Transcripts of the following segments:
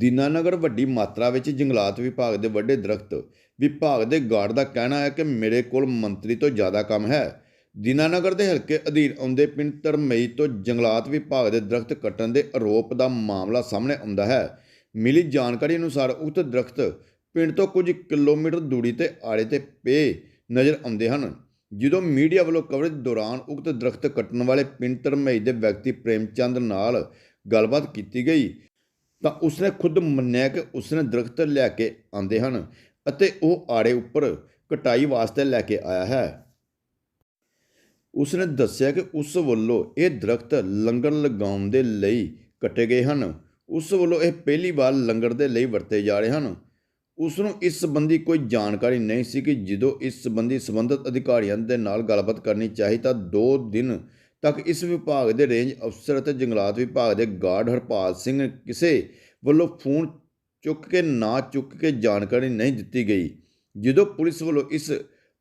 ਦੀਨਾਨਗਰ ਵੱਡੀ ਮਾਤਰਾ ਵਿੱਚ ਜੰਗਲਾਤ ਵਿਭਾਗ ਦੇ ਵੱਡੇ ਦਰਖਤ ਵਿਭਾਗ ਦੇ ਗਾਰਡ ਦਾ ਕਹਿਣਾ ਹੈ ਕਿ ਮੇਰੇ ਕੋਲ ਮੰਤਰੀ ਤੋਂ ਜ਼ਿਆਦਾ ਕੰਮ ਹੈ। ਦੀਨਾਨਗਰ ਦੇ ਹਲਕੇ ਅਧੀਨ ਆਉਂਦੇ ਪਿੰਡ ਧਰਮਈ ਤੋਂ ਜੰਗਲਾਤ ਵਿਭਾਗ ਦੇ ਦਰਖਤ ਕੱਟਣ ਦੇ ਆਰੋਪ ਦਾ ਮਾਮਲਾ ਸਾਹਮਣੇ ਆਉਂਦਾ ਹੈ। ਮਿਲੀ ਜਾਣਕਾਰੀ ਅਨੁਸਾਰ ਉਕਤ ਦਰਖਤ ਪਿੰਡ ਤੋਂ ਕੁਝ ਕਿਲੋਮੀਟਰ ਦੂਰੀ ਤੇ ਆੜੇ ਤੇ ਪਏ ਨਜ਼ਰ ਆਉਂਦੇ ਹਨ। ਜਦੋਂ ਮੀਡੀਆ ਵੱਲੋਂ ਕਵਰੇਜ ਦੌਰਾਨ ਉਕਤ ਦਰਖਤ ਕੱਟਣ ਵਾਲੇ ਪਿੰਡ ਧਰਮਈ ਦੇ ਵਿਅਕਤੀ ਪ੍ਰੇਮ ਚੰਦ ਨਾਲ ਗੱਲਬਾਤ ਕੀਤੀ ਗਈ ਤਾਂ ਉਸਨੇ ਖੁਦ ਮੰਨਿਆ ਕਿ ਉਸਨੇ ਦਰਖਤ ਲੈ ਕੇ ਆਂਦੇ ਹਨ ਅਤੇ ਉਹ ਆੜੇ ਉੱਪਰ ਕਟਾਈ ਵਾਸਤੇ ਲੈ ਕੇ ਆਇਆ ਹੈ। ਉਸਨੇ ਦੱਸਿਆ ਕਿ ਉਸ ਵੱਲੋਂ ਇਹ ਦਰਖਤ ਲੰਗਰ ਲਗਾਉਣ ਦੇ ਲਈ ਕੱਟੇ ਗਏ ਹਨ। ਉਸ ਵੱਲੋਂ ਇਹ ਪਹਿਲੀ ਵਾਰ ਲੰਗਰ ਦੇ ਲਈ ਵਰਤੇ ਜਾ ਰਹੇ ਹਨ। ਉਸ ਨੂੰ ਇਸ ਸੰਬੰਧੀ ਕੋਈ ਜਾਣਕਾਰੀ ਨਹੀਂ ਸੀ ਕਿ ਜਦੋਂ ਇਸ ਸੰਬੰਧੀ ਸੰਬੰਧਿਤ ਅਧਿਕਾਰੀਆਂ ਦੇ ਨਾਲ ਗੱਲਬਾਤ ਕਰਨੀ ਚਾਹੀ ਤਾਂ 2 ਦਿਨ ਤੱਕ ਇਸ ਵਿਭਾਗ ਦੇ ਰੇਂਜ ਅਫਸਰ ਅਤੇ ਜੰਗਲਾਤ ਵਿਭਾਗ ਦੇ ਗਾਰਡ ਹਰਪਾਲ ਸਿੰਘ ਕਿਸੇ ਵੱਲੋਂ ਫੋਨ ਚੁੱਕ ਕੇ, ਨਾ ਚੁੱਕ ਕੇ ਜਾਣਕਾਰੀ ਨਹੀਂ ਦਿੱਤੀ ਗਈ। ਜਦੋਂ ਪੁਲਿਸ ਵੱਲੋਂ ਇਸ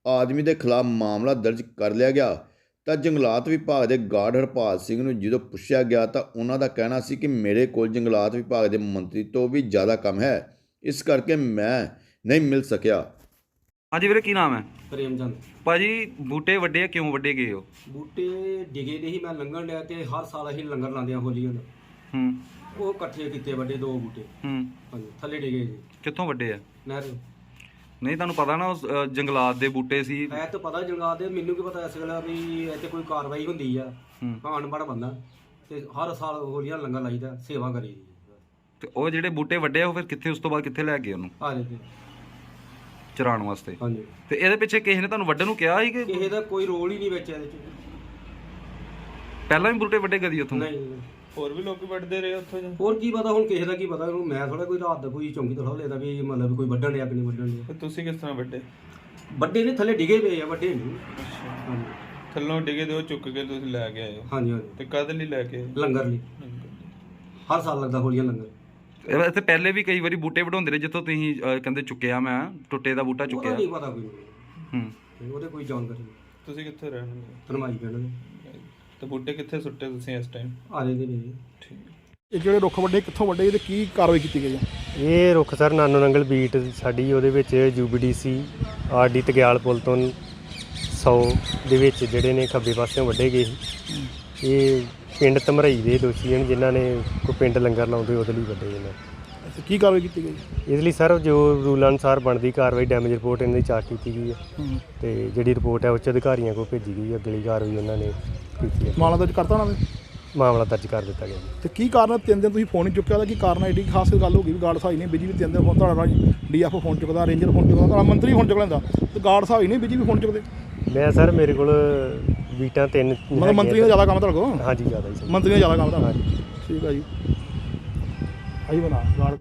ਆਦਮੀ ਦੇ ਖਿਲਾਫ ਮਾਮਲਾ ਦਰਜ ਕਰ ਲਿਆ ਗਿਆ, ਤਾਂ ਜੰਗਲਾਤ ਵਿਭਾਗ ਦੇ ਗਾਰਡ ਹਰਪਾਲ ਸਿੰਘ ਨੂੰ ਜਦੋਂ ਪੁੱਛਿਆ ਗਿਆ, ਤਾਂ ਉਹਨਾਂ ਦਾ ਕਹਿਣਾ ਸੀ ਕਿ ਮੇਰੇ ਕੋਲ ਜੰਗਲਾਤ ਵਿਭਾਗ ਦੇ ਮੰਤਰੀ ਤੋਂ ਵੀ ਜ਼ਿਆਦਾ ਕੰਮ ਹੈ। ਇਸ ਕਰਕੇ ਮੈਂ ਨਹੀਂ ਮਿਲ ਸਕਿਆ। ਹਾਂਜੀ ਵੀਰੇ ਕੀ ਨਾਮ ਹੈ? ਪ੍ਰੇਮਚੰਦ। ਭਾਜੀ ਬੂਟੇ ਵੱਡੇ ਆ ਕਿਉਂ ਵੱਡੇ ਗਏ ਹੋ? ਬੂਟੇ ਡਿਗੇ ਦੇ ਹੀ ਮੈਂ ਲੰਘਣ ਡਿਆ ਤੇ ਹਰ ਸਾਲ ਅਸੀਂ ਲੰਗਰ ਲਾਉਂਦੇ ਹਾਂ ਹੋਲੀ ਨੂੰ ਹੂੰ। ਉਹ ਇਕੱਠੇ ਕੀਤੇ ਵੱਡੇ ਦੋ ਬੂਟੇ। ਹੂੰ। ਹਾਂਜੀ ਥੱਲੇ ਡਿਗੇ ਜੀ। ਕਿੱਥੋਂ ਵੱਡੇ ਆ? ਨਹਿਰ। ਨਹੀਂ ਤੁਹਾਨੂੰ ਪਤਾ ਨਾ ਉਸ, ਅ, ਜੰਗਲਾਤ ਦੇ ਬੂਟੇ ਸੀ। ਐ ਤਾਂ ਪਤਾ ਜੰਗਾ ਦੇ ਮੈਨੂੰ ਕੀ ਪਤਾ ਇਸ ਵੇਲੇ ਵੀ ਇੱਥੇ ਕੋਈ ਕਾਰਵਾਈ ਹੁੰਦੀ ਆ। ਹੂੰ। ਅਨਪੜ੍ਹ ਬੰਦਾ ਤੇ ਹਰ ਸਾਲ ਹੋਲੀਆਂ ਲੰਗਰ ਲਾਈਦਾ ਸੇਵਾ ਕਰੀ। ਦੀ ਤੇ ਉਹ ਜਿਹੜੇ ਬੂਟੇ ਵੱਡੇ ਆ ਉਹ ਫਿਰ ਕਿੱਥੇ ਉਸ ਤੋਂ ਬਾਅਦ ਕਿੱਥੇ ਲੈ ਗਏ ਉਹਨੂੰ? ਆ ਜੇ ਚਰਾਉਣ ਵਾਸਤੇ। ਹਾਂਜੀ। ਤੇ ਇਹਦੇ ਪਿੱਛੇ ਕਿਸੇ ਨੇ ਤੁਹਾਨੂੰ ਵੱਢਣ ਨੂੰ ਕਿਹਾ ਸੀ ਕਿ ਕਿਸੇ ਦਾ ਕੋਈ ਰੋਲ ਹੀ ਨਹੀਂ ਵਿੱਚ ਇਹਦੇ ਚ। ਪਹਿਲਾਂ ਵੀ ਬੂਟੇ ਵੱਡੇ ਕਦੀ ਉੱਥੋਂ? ਨਹੀਂ। ਹੋਰ ਵੀ ਲੋਕੀ ਵੱਢਦੇ ਰਹੇ ਉੱਥੋਂ ਜੀ। ਹੋਰ ਕੀ ਪਤਾ ਹੁਣ ਕਿਸੇ ਦਾ ਕੀ ਪਤਾ ਉਹਨੂੰ ਮੈਂ ਥੋੜਾ ਕੋਈ ਰਾਤ ਦਾ ਕੋਈ ਚੌਂਕੀ ਥੋੜਾ ਲੈਦਾ ਵੀ ਮਤਲਬ ਕੋਈ ਵੱਢਣ ਡਿਆ ਕਿ ਨਹੀਂ ਵੱਢਣ ਡਿਆ। ਤੇ ਤੁਸੀਂ ਕਿਸ ਤਰ੍ਹਾਂ ਵੱਡੇ ਵੱਡੇ ਨੇ ਥੱਲੇ ਡਿਗੇ ਪਏ ਆ ਵੱਡੇ ਨਹੀਂ। ਹਾਂਜੀ। ਥੱਲੋਂ ਡਿੱਗੇ ਤੇ ਉਹ ਚੁੱਕ ਕੇ ਤੁਸੀਂ ਲੈ ਕੇ ਆਏ ਹੋ? ਹਾਂਜੀ ਹਾਂਜੀ। ਤੇ ਕਦ ਲਈ ਲੈ ਕੇ ਆਏ ਲੰਗਰ ਲਈ। ਹਰ ਸਾਲ ਲੱਗਦਾ ਹੋਲੀਆਂ ਲੰਗਰ। ਇੱਥੇ ਪਹਿਲੇ ਵੀ ਕਈ ਵਾਰੀ ਬੂਟੇ ਵਢਾਉਂਦੇ ਰਹੇ ਜਿੱਥੋਂ ਤੁਸੀਂ ਕਹਿੰਦੇ ਚੁੱਕਿਆ ਮੈਂ ਟੁੱਟੇ ਦਾ ਬੂਟਾ ਉਹਦਾ ਚੁੱਕਿਆ ਨਹੀਂ ਪਤਾ ਕੋਈ ਹੂੰ। ਉਹਦੇ ਕੋਈ ਜਾਣਕਾਰੀ ਨਹੀਂ। ਤੁਸੀਂ ਕਿੱਥੇ ਰਹਿੰਦੇ ਧਰਮਾਈ ਪਿੰਡ ਦੇ। ਤੇ ਬੂਟੇ ਕਿੱਥੇ ਸੁੱਟੇ ਤੁਸੀਂ ਇਸ ਟਾਈਮ ਆ ਜਾਂਦੇ ਨੇ ਜੀ। ਠੀਕ। ਇਹ ਜਿਹੜੇ ਰੁੱਖ ਵੱਡੇ ਕਿੱਥੋਂ ਵੱਡੇ ਤੇ ਕੀ ਕਾਰਵਾਈ ਕੀਤੀ ਗਈ ਹੈ? ਇਹ ਰੁੱਖ ਸਰ ਨਾਨੋ ਨੰਗਲ ਬੀਟ ਸਾਡੀ ਉਹਦੇ ਵਿੱਚ ਯੂਬੀਡੀਸੀ ਆਰਡੀ ਤਗਿਆਲ ਪੁਲ ਤੋਂ 100 ਦੇ ਵਿੱਚ ਜਿਹੜੇ ਨੇ ਖੱਬੇ ਪਾਸਿਓਂ ਵੱਢੇ ਗਏ ਸੀ। ਇਹ ਪਿੰਡ ਧਮਰਈ ਦੇ ਦੋਸ਼ੀ ਹਨ ਜਿਨ੍ਹਾਂ ਨੇ ਕੋਈ ਪਿੰਡ ਲੰਗਰ ਲਾਉਂਦੇ ਉਹਦੇ ਲਈ ਵੱਢੇ ਨੇ। ਅੱਛਾ, ਕੀ ਕਾਰਵਾਈ ਕੀਤੀ ਗਈ? ਇਸ ਲਈ ਸਰ ਜੋ ਰੂਲ ਅਨੁਸਾਰ ਬਣਦੀ ਕਾਰਵਾਈ ਡੈਮੇਜ ਰਿਪੋਰਟ ਇਹਨਾਂ ਦੀ ਚਾਰਟ ਕੀਤੀ ਗਈ ਹੈ। ਹੂੰ। ਤੇ ਜਿਹੜੀ ਰਿਪੋਰਟ ਹੈ ਉੱਚ ਅਧਿਕਾਰੀਆਂ ਕੋਲ ਭੇਜੀ ਗਈ ਹੈ। ਅਗਲੀ ਕਾਰਵਾਈ ਉਹਨਾਂ ਨੇ ਕੀਤੀ ਹੈ। ਮਾਮਲਾ ਦਰਜ ਕਰਤਾ ਉਹਨਾਂ ਨੇ? ਮਾਮਲਾ ਦਰਜ ਕਰ ਦਿੱਤਾ ਗਿਆ ਜੀ। ਤੇ ਕੀ ਕਾਰਨ ਹੈ ਤਿੰਨ ਦਿਨ ਤੁਸੀਂ ਫੋਨ ਨਹੀਂ ਚੁੱਕਿਆ ਉਹਦਾ ਕੀ ਕਾਰਨ ਹੈ ਏਡੀ ਖਾਸ ਗੱਲ ਹੋ ਗਈ ਵੀ ਗਾਰਡ ਸਾਹਿਬ ਨਹੀਂ ਬਿਜ਼ੀ ਵੀ ਤਿੰਨ ਦਿਨ ਫੋਨ ਤੁਹਾਡਾ ਡੀਐਫ ਫੋਨ ਚੁੱਕਦਾ ਰੇਂਜਰ ਫੋਨ ਚੁੱਕਦਾ ਤੁਹਾਡਾ ਮੰਤਰੀ ਫੋਨ ਚੁੱਕ ਲੈਂਦਾ। ਤੇ ਗਾਰਡ ਸਾਹਿਬ ਨਹੀਂ ਬਿਜ਼ੀ ਵੀ ਫੋਨ ਚੁੱਕਦੇ? ਮੈਂ ਸਰ ਮੇਰੇ ਕੋਲ ਬੀਟਾਂ ਤਿੰਨ ਮਤਲਬ ਮੰਤਰੀ ਦਾ ਜ਼ਿਆਦਾ ਕੰਮ ਤੁਹਾਡੇ ਕੋਲ? ਹਾਂਜੀ ਜ਼ਿਆਦਾ ਹੀ ਮੰਤਰੀ ਦਾ ਜ਼ਿਆਦਾ ਕੰਮ ਤੁਹਾਡਾ ਠੀਕ ਹੈ ਜੀ। ਆਈ ਬਣਾ